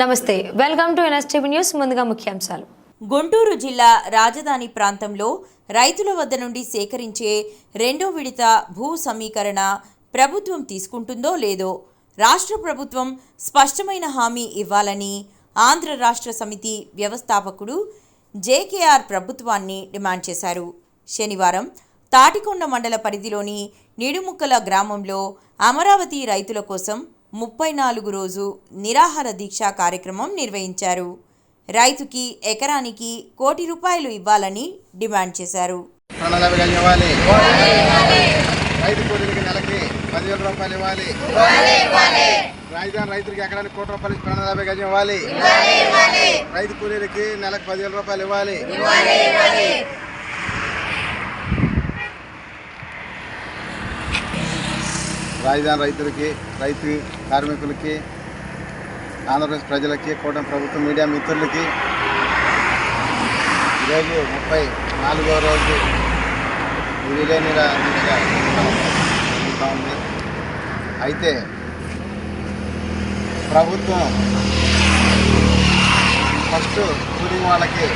నమస్తే welcome to NSTV news ముందుగా ముఖ్యాంశాలు. గుంటూరు జిల్లా రాజధాని ప్రాంతంలో రైతుల వద్ద నుండి సేకరించే రెండో విడత భూ సమీకరణ ప్రభుత్వం తీసుకుంటుందో లేదో రాష్ట్ర ప్రభుత్వం స్పష్టమైన హామీ ఇవ్వాలని ఆంధ్ర రాష్ట్ర సమితి వ్యవస్థాపకుడు జేకేఆర్ ప్రభుత్వాన్ని డిమాండ్ చేశారు. శనివారం తాటికొండ మండల పరిధిలోని నిడుముక్కల గ్రామంలో అమరావతి రైతుల కోసం ముప్పై నాలుగు రోజు నిరాహార దీక్ష కార్యక్రమం నిర్వహించారు. రైతుకి ఎకరానికి కోటి రూపాయలు ఇవ్వాలని డిమాండ్ చేశారు. రూపాయలు ఇవ్వాలి. రాజధాని రైతులకి ఎకరానికి కోటి రూపాయలు ప్రణాళిక గజం ఇవ్వాలి రైతు కూలీలకి నెలకు పదివేల రూపాయలు ఇవ్వాలి. రాజధాని రైతులకి రైతు కార్మికులకి ఆంధ్రప్రదేశ్ ప్రజలకి కూటమి ప్రభుత్వం మీడియా మిత్రులకి ఈరోజు ముప్పై నాలుగో రోజు విలేని ఉంది అయితే ప్రభుత్వం ఫస్ట్ కూలింగ్ వాళ్ళకి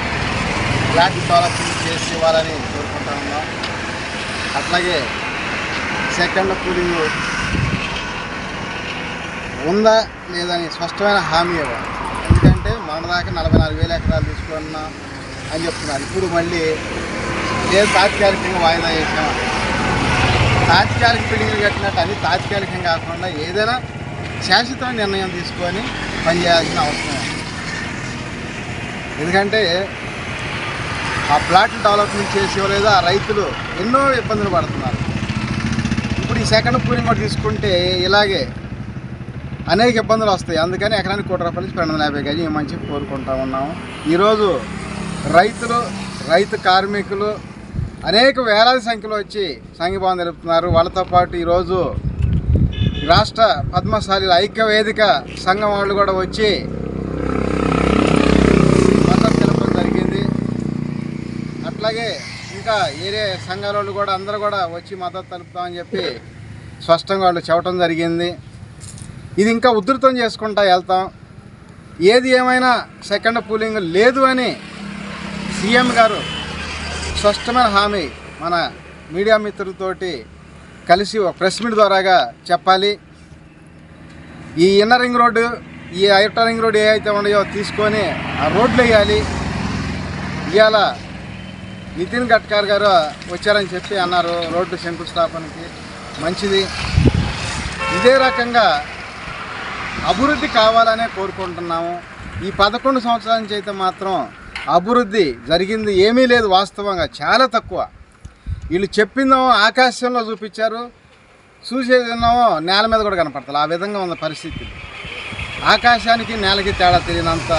ఫ్లాట్ డెవలప్మెంట్ చేసి ఇవ్వాలని కోరుకుంటా ఉన్నాం. అట్లాగే సెకండ్ కూలింగ్ ఉందా లేదని స్పష్టమైన హామీ ఇవ్వాలి. ఎందుకంటే మన దాకా నలభై నాలుగు వేల ఎకరాలు తీసుకున్నా అని చెప్తున్నారు. ఇప్పుడు మళ్ళీ లేదు తాత్కాలికంగా వాయిదా చేసామా తాత్కాలిక బిల్డింగ్లు కట్టినట్టు అది తాత్కాలికం కాకుండా ఏదైనా శాశ్వత నిర్ణయం తీసుకొని పనిచేయాల్సిన అవసరం ఎందుకంటే ఆ ప్లాట్లు డెవలప్మెంట్ చేసి ఆ రైతులు ఎన్నో ఇబ్బందులు పడుతున్నారు. ఇప్పుడు ఈ సెకండ్ పూలింగ్ కూడా తీసుకుంటే ఇలాగే అనేక ఇబ్బందులు వస్తాయి. అందుకని ఎకరానికి కోటి రూపాయల నుంచి రెండు వందల యాభై గజం ఇవ్వమని చెప్పి కోరుకుంటా ఉన్నాము. ఈరోజు రైతులు రైతు కార్మికులు అనేక వేలాది సంఖ్యలో వచ్చి సంఘీభావం తెలుపుతున్నారు. వాళ్ళతో పాటు ఈరోజు రాష్ట్ర పద్మశాలి ఐక్య వేదిక సంఘం వాళ్ళు కూడా వచ్చి మద్దతు తెలపడం జరిగింది. అట్లాగే ఇంకా ఏరే సంఘాల వాళ్ళు కూడా అందరూ కూడా వచ్చి మద్దతు తెలుపుతామని చెప్పి స్పష్టంగా వాళ్ళు చెప్పడం జరిగింది. ఇది ఇంకా ఉధృతం చేసుకుంటా వెళ్తాం. ఏది ఏమైనా సెకండ్ పూలింగ్ లేదు అని సీఎం గారు స్పష్టమైన హామీ మన మీడియా మిత్రులతోటి కలిసి ఒక ప్రెస్ మీట్ ద్వారాగా చెప్పాలి. ఈ ఇన్నర్ రింగ్ రోడ్డు ఈ ఐటర్ రింగ్ రోడ్డు ఏ అయితే ఉన్నాయో తీసుకొని ఆ రోడ్లు వేయాలి. ఇవాళ నితిన్ గడ్కర్ గారు వచ్చారని చెప్పి అన్నారు రోడ్డు శంకుస్థాపనకి. మంచిది. ఇదే రకంగా అభివృద్ధి కావాలనే కోరుకుంటున్నాము. ఈ పదకొండు సంవత్సరాల నుంచి అయితే మాత్రం అభివృద్ధి జరిగింది ఏమీ లేదు వాస్తవంగా చాలా తక్కువ. వీళ్ళు చెప్పిందేమో ఆకాశంలో చూపించారు చూసేదేమో నేల మీద కూడా కనపడతారు ఆ విధంగా ఉన్న పరిస్థితి. ఆకాశానికి నేలకి తేడా తెలియనంత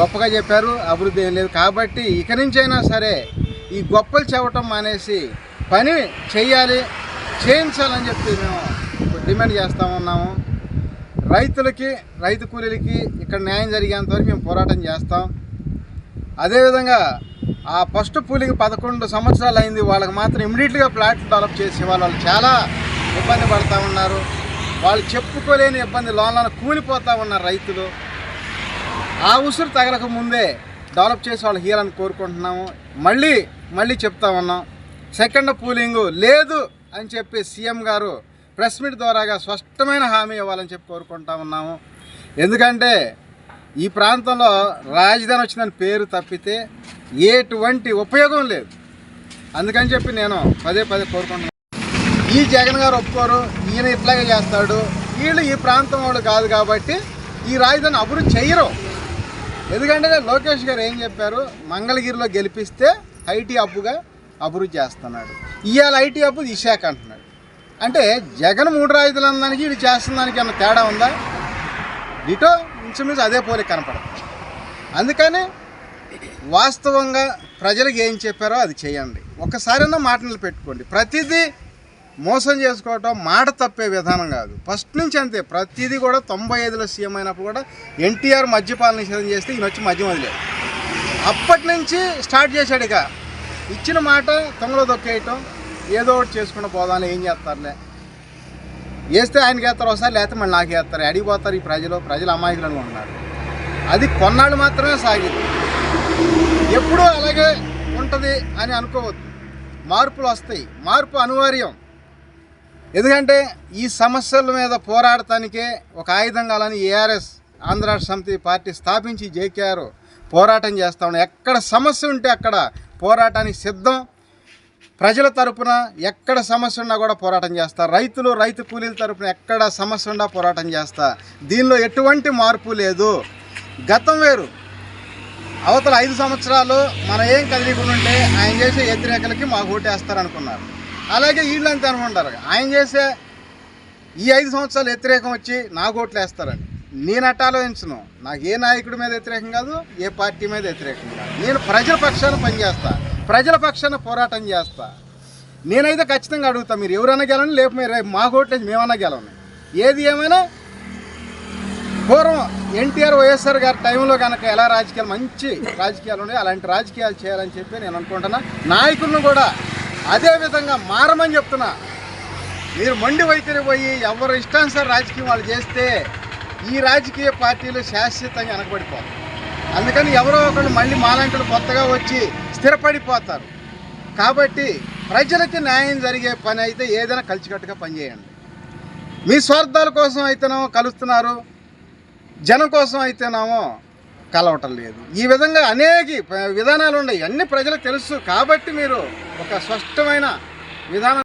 గొప్పగా చెప్పారు అభివృద్ధి ఏం లేదు. కాబట్టి ఇక నుంచైనా సరే ఈ గొప్పలు చెప్పటం మానేసి పని చేయాలి చేయించాలని చెప్పి మేము డిమాండ్ చేస్తూ ఉన్నాము. రైతులకి రైతు కూలీలకి ఇక్కడ న్యాయం జరిగేంత వరకు మేము పోరాటం చేస్తాం. అదేవిధంగా ఆ ఫస్ట్ పూలింగ్ పదకొండు సంవత్సరాలు అయింది. వాళ్ళకి మాత్రం ఇమ్మీడియట్గా ప్లాట్లు డెవలప్ చేసి వాళ్ళు చాలా ఇబ్బంది పడుతూ ఉన్నారు. వాళ్ళు చెప్పుకోలేని ఇబ్బంది లోన్లను కూలిపోతూ ఉన్నారు రైతులు. ఆ ఉసురు తగలక ముందే డెవలప్ చేసి వాళ్ళు హీరని కోరుకుంటున్నాము. మళ్ళీ మళ్ళీ చెప్తా ఉన్నాం. సెకండ్ పూలింగు లేదు అని చెప్పి సీఎం గారు ప్రెస్ మీట్ ద్వారాగా స్పష్టమైన హామీ ఇవ్వాలని చెప్పి కోరుకుంటా ఉన్నాము. ఎందుకంటే ఈ ప్రాంతంలో రాజధాని వచ్చిందని పేరు తప్పితే ఎటువంటి ఉపయోగం లేదు. అందుకని చెప్పి నేను పదే పదే కోరుకుంటున్నాను. ఈ జగన్ గారు ఒప్పుకోరు ఈయన ఇట్లాగే చేస్తాడు. వీళ్ళు ఈ ప్రాంతం వాళ్ళు కాదు కాబట్టి ఈ రాజధాని అభివృద్ధి చెయ్యరు. ఎందుకంటే లోకేష్ గారు ఏం చెప్పారు? మంగళగిరిలో గెలిపిస్తే ఐటీ హబ్బుగా అభివృద్ధి చేస్తున్నాడు. ఇవాళ ఐటీ హబ్బు విశాఖ అంటున్నాడు. అంటే జగన్ మూడు రాజధానులు అన్నదానికి ఇది చేస్తున్న దానికి ఏమైనా తేడా ఉందా? ఇటో ఇంచుమించు అదే పోలిక కనపడదు. అందుకని వాస్తవంగా ప్రజలకు ఏం చెప్పారో అది చేయండి. ఒక్కసారైనా మాటలు పెట్టుకోండి. ప్రతిదీ మోసం చేసుకోవటం మాట తప్పే విధానం కాదు. ఫస్ట్ నుంచి అంతే. ప్రతిదీ కూడా తొంభై ఐదులో సీఎం అయినప్పుడు కూడా ఎన్టీఆర్ మద్యపాల నిషేధం చేస్తే ఈయన వచ్చి మద్యం వదిలేదు అప్పటి నుంచి స్టార్ట్ చేశాడు ఇక. ఇచ్చిన మాట తొంగలో దొక్కేయటం ఏదో ఒకటి చేసుకుంటూ పోదాం ఏం చేస్తారులే. వేస్తే ఆయనకి వేస్తారు ఒకసారి లేకపోతే మళ్ళీ నాకు వేస్తారు. అడిగిపోతారు ఈ ప్రజలు ప్రజలు అమాయకులను ఉన్నారు అది కొన్నాళ్ళు మాత్రమే సాగింది. ఎప్పుడూ అలాగే ఉంటుంది అని అనుకోవద్దు. మార్పులు వస్తాయి. మార్పు అనివార్యం. ఎందుకంటే ఈ సమస్యల మీద పోరాడటానికే ఒక ఆయుధం కాలని ఏఆర్ఎస్ ఆంధ్ర సమితి పార్టీ స్థాపించి జేకేఆర్ పోరాటం చేస్తా ఉన్నాం ఎక్కడ సమస్య ఉంటే అక్కడ పోరాటానికి సిద్ధం. ప్రజల తరపున ఎక్కడ సమస్య ఉన్నా కూడా పోరాటం చేస్తా. రైతులు రైతు కూలీల తరపున ఎక్కడ సమస్య ఉన్నా పోరాటం చేస్తా. దీనిలో ఎటువంటి మార్పు లేదు. గతం వేరు. అవతల ఐదు సంవత్సరాలు మనం ఏం కదిలికుండా ఉంటే ఆయన చేసే వ్యతిరేకలకి మాకు ఓటేస్తారు అనుకున్నారు అలాగే వీళ్ళంతా అనుకుంటారు ఆయన చేసే ఈ ఐదు సంవత్సరాలు వ్యతిరేకం వచ్చి నాకు ఓట్లు వేస్తారని నేను అట్ట ఆలోచించను. నాకు ఏ నాయకుడి మీద వ్యతిరేకం కాదు ఏ పార్టీ మీద వ్యతిరేకం కాదు. నేను ప్రజల పక్షాలు పనిచేస్తాను ప్రజల పక్షాన పోరాటం చేస్తా. నేనైతే ఖచ్చితంగా అడుగుతా మీరు ఎవరైనా గెలని లేపు మీరు రేపు మాకు ఓట్లేసి మేమన్నా గెలవని ఏది ఏమైనా పూర్వం ఎన్టీఆర్ వైఎస్ఆర్ గారి టైంలో కనుక ఎలా రాజకీయాలు మంచి రాజకీయాలు ఉన్నాయి అలాంటి రాజకీయాలు చేయాలని చెప్పి నేను అనుకుంటున్నా. నాయకులను కూడా అదే విధంగా మారమని చెప్తున్నా. మీరు మొండి వైఖరి పోయి ఎవరు ఇష్టానుసారి రాజకీయం వాళ్ళు చేస్తే ఈ రాజకీయ పార్టీలు శాశ్వతంగా వెనకబడిపోతాయి. అందుకని ఎవరో ఒకళ్ళు మళ్ళీ మాలాంటి కొత్తగా వచ్చి స్థిరపడిపోతారు. కాబట్టి ప్రజలకి న్యాయం జరిగే పని అయితే ఏదైనా కలిసికట్టుగా పనిచేయండి. మీ స్వార్థాల కోసం అయితేనేమో కలుస్తున్నారు జనం కోసం అయితేనేమో కలవటం లేదు. ఈ విధంగా అనేక విధానాలు ఉన్నాయి. అన్ని ప్రజలకు తెలుసు కాబట్టి మీరు ఒక స్పష్టమైన విధానం